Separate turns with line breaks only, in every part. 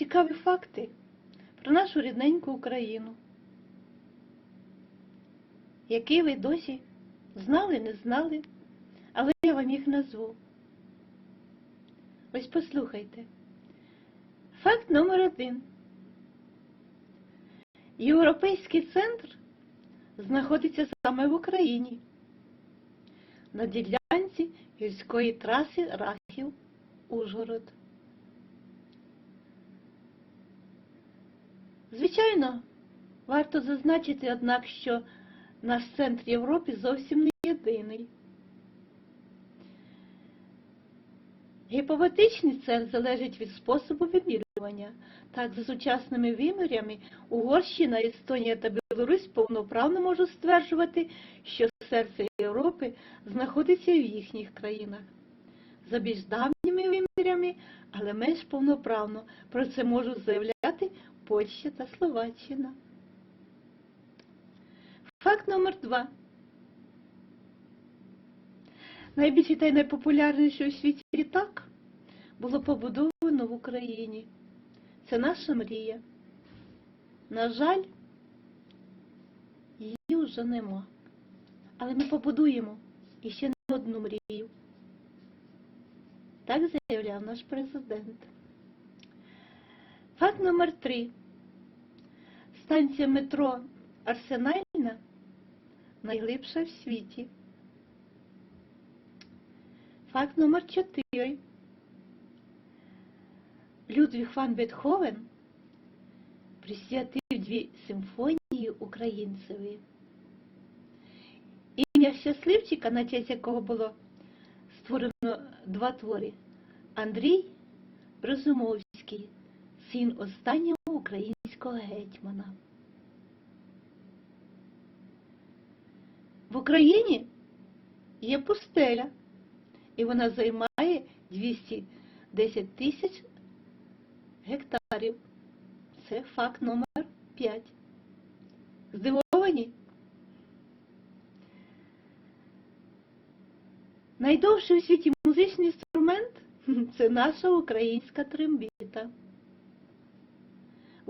цікаві факти про нашу рідненьку Україну, які ви досі знали, не знали, але я вам їх назву. Ось послухайте. Факт номер один. Європейський центр знаходиться саме в Україні, на ділянці гірської траси Рахів Ужгород. Звичайно, варто зазначити, однак, що наш центр Європи зовсім не єдиний. Гіпотетичний центр залежить від способу вимірювання. Так, за сучасними вимірями Угорщина, Естонія та Білорусь повноправно можуть стверджувати, що серце Європи знаходиться в їхніх країнах. За більш давніми вимірями, але менш повноправно про це можуть заявляти Польща та Словаччина. Факт номер два. Найбільший та й найпопулярніший у світі літак було побудовано в Україні. Це наша мрія. На жаль, її вже нема. Але ми побудуємо іще не одну мрію. Так заявляв наш президент. Факт номер три. Станція метро Арсенальна найглибша в світі. Факт номер 4. Людвіг ван Бетховен присвятив дві симфонії українцеві. Ім'я щасливчика, на честь якого було створено два твори. Андрій Розумовський, син останнього українського гетьмана. В Україні є пустеля, і вона займає 210 тисяч гектарів. Це факт номер 5. Здивовані? Найдовший у світі музичний інструмент це наша українська трембіта.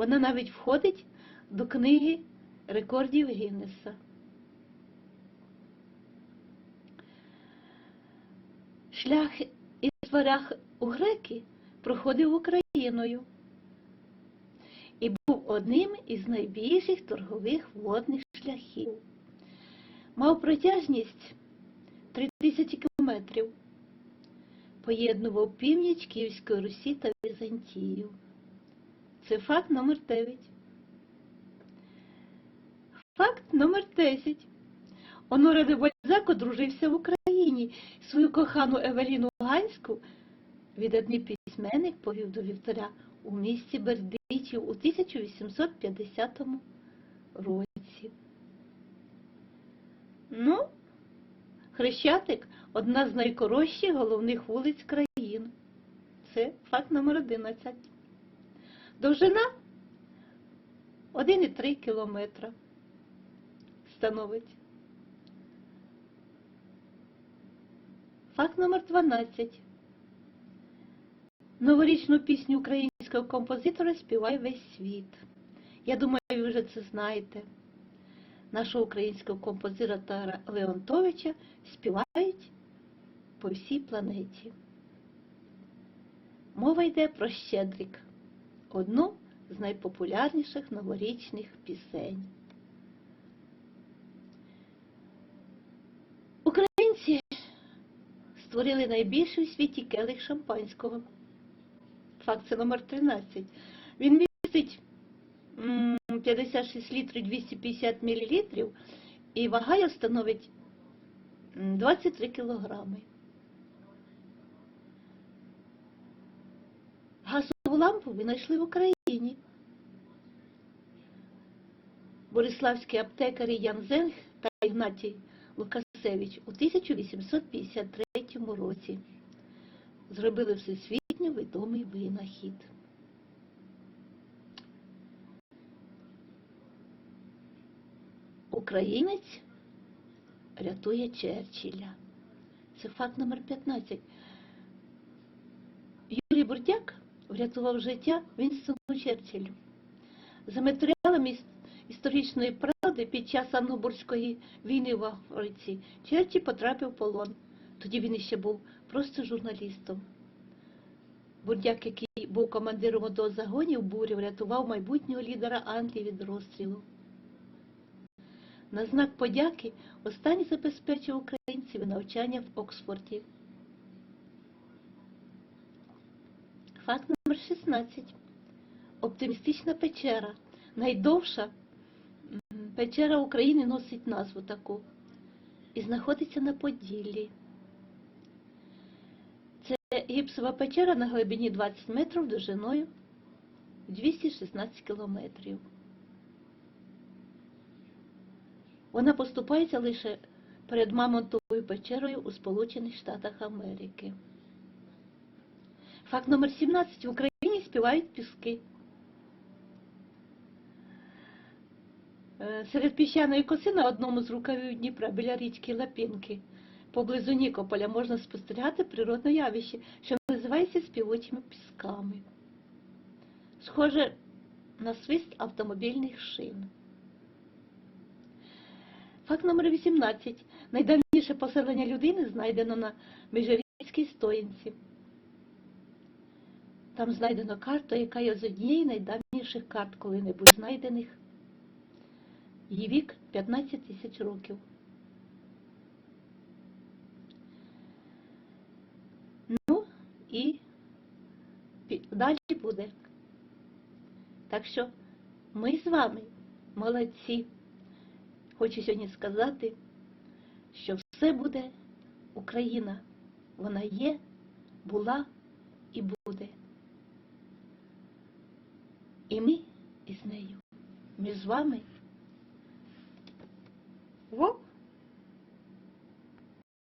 Вона навіть входить до книги рекордів Гіннеса. Шлях із варяг у греки проходив Україною і був одним із найбільших торгових водних шляхів. Мав протяжність 3000 кілометрів. Поєднував північ Київської Русі та Візантію. Це факт номер 9. Факт номер 10. Оноре де Бальзак одружився в Україні. Свою кохану Евеліну Ганську видатний письменник повів до вівтаря у місті Бердичів у 1850 році. Ну, Хрещатик одна з найкоротших головних вулиць країн. Це факт номер 11. Довжина 1,3 кілометра становить. Факт номер 12. Новорічну пісню українського композитора співає весь світ. Я думаю, ви вже це знаєте. Нашого українського композитора Леонтовича співають по всій планеті. Мова йде про Щедрик, одну з найпопулярніших новорічних пісень. Українці створили найбільший у світі келих шампанського. Факт це номер 13. Він містить 56 літрів 250 мл і вага становить 23 кілограми. Лампу винайшли в Україні. Бориславські аптекарі Ян Зенг та Ігнатій Лукасевич у 1853 році зробили всесвітньо відомий винахід. Українець рятує Черчилля. Це факт номер 15. Юрій Бурдяк врятував життя Вінстону Черчиллю. За матеріалами історичної правди під час Англобурської війни в Африці Черчилль потрапив в полон. Тоді він іще був просто журналістом. Бурдяк, який був командиром одного загонів бурі, врятував майбутнього лідера Англії від розстрілу. На знак подяки останній забезпечив українців навчання в Оксфорді. Факт номер 16. Оптимістична печера. Найдовша печера України носить назву таку і знаходиться на Поділлі. Це гіпсова печера на глибині 20 метрів довжиною 216 кілометрів. Вона поступається лише перед Мамонтовою печерою у Сполучених Штатах Америки. Факт номер 17. В Україні співають піски. Е, Серед піщаної коси на одному з рукавів Дніпра біля річки Лапінки поблизу Нікополя можна спостерігати природне явище, що називається співучими пісками. Схоже на свист автомобільних шин. Факт номер 18. Найдавніше поселення людини знайдено на Межирічській стоянці. Там знайдено карту, яка є з однієї найдавніших карт коли-небудь знайдених. Її вік 15 тисяч років. Ну і далі буде. Так що ми з вами молодці. Хочу сьогодні сказати, що все буде Україна. Вона є, була і буде. І ми із